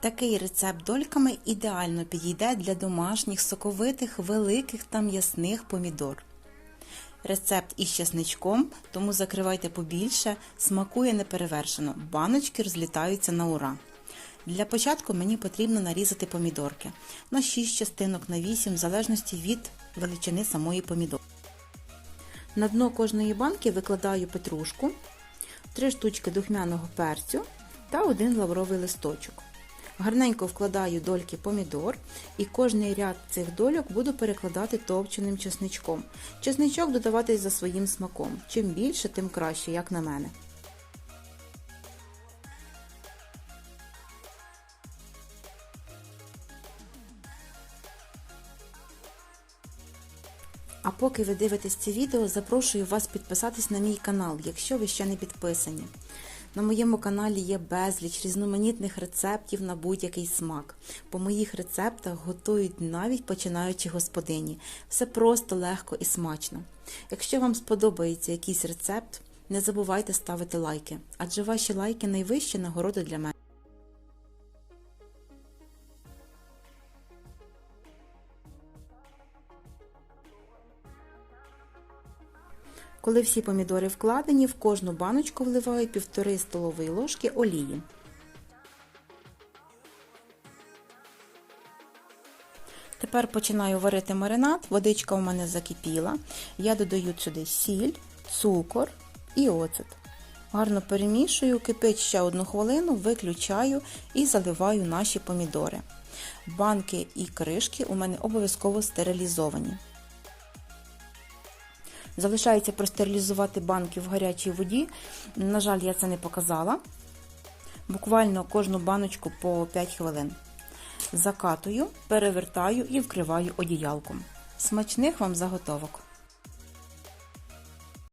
Такий рецепт дольками ідеально підійде для домашніх соковитих, великих та м'ясних помідор. Рецепт із чесничком, тому закривайте побільше, смакує неперевершено. Баночки розлітаються на ура. Для початку мені потрібно нарізати помідорки на 6 частинок на 8, в залежності від величини самої помідорки. На дно кожної банки викладаю петрушку, 3 штучки духмяного перцю та один лавровий листочок. Гарненько вкладаю дольки помідор і кожний ряд цих дольок буду перекладати товченим чесничком. Чесничок додавати за своїм смаком. Чим більше, тим краще, як на мене. А поки ви дивитесь це відео, запрошую вас підписатись на мій канал, якщо ви ще не підписані. На моєму каналі є безліч різноманітних рецептів на будь-який смак. По моїх рецептах готують навіть починаючі господині. Все просто легко і смачно. Якщо вам сподобається якийсь рецепт, не забувайте ставити лайки, адже ваші лайки найвища нагорода для мене. Коли всі помідори вкладені, в кожну баночку вливаю 1,5 столової ложки олії. Тепер починаю варити маринад, водичка у мене закипіла. Я додаю сюди сіль, цукор і оцет. Гарно перемішую, кипить ще одну хвилину, виключаю і заливаю наші помідори. Банки і кришки у мене обов'язково стерилізовані. Залишається простерилізувати банки в гарячій воді. На жаль, я це не показала. Буквально кожну баночку по 5 хвилин. Закатую, перевертаю і вкриваю одіялком. Смачних вам заготовок!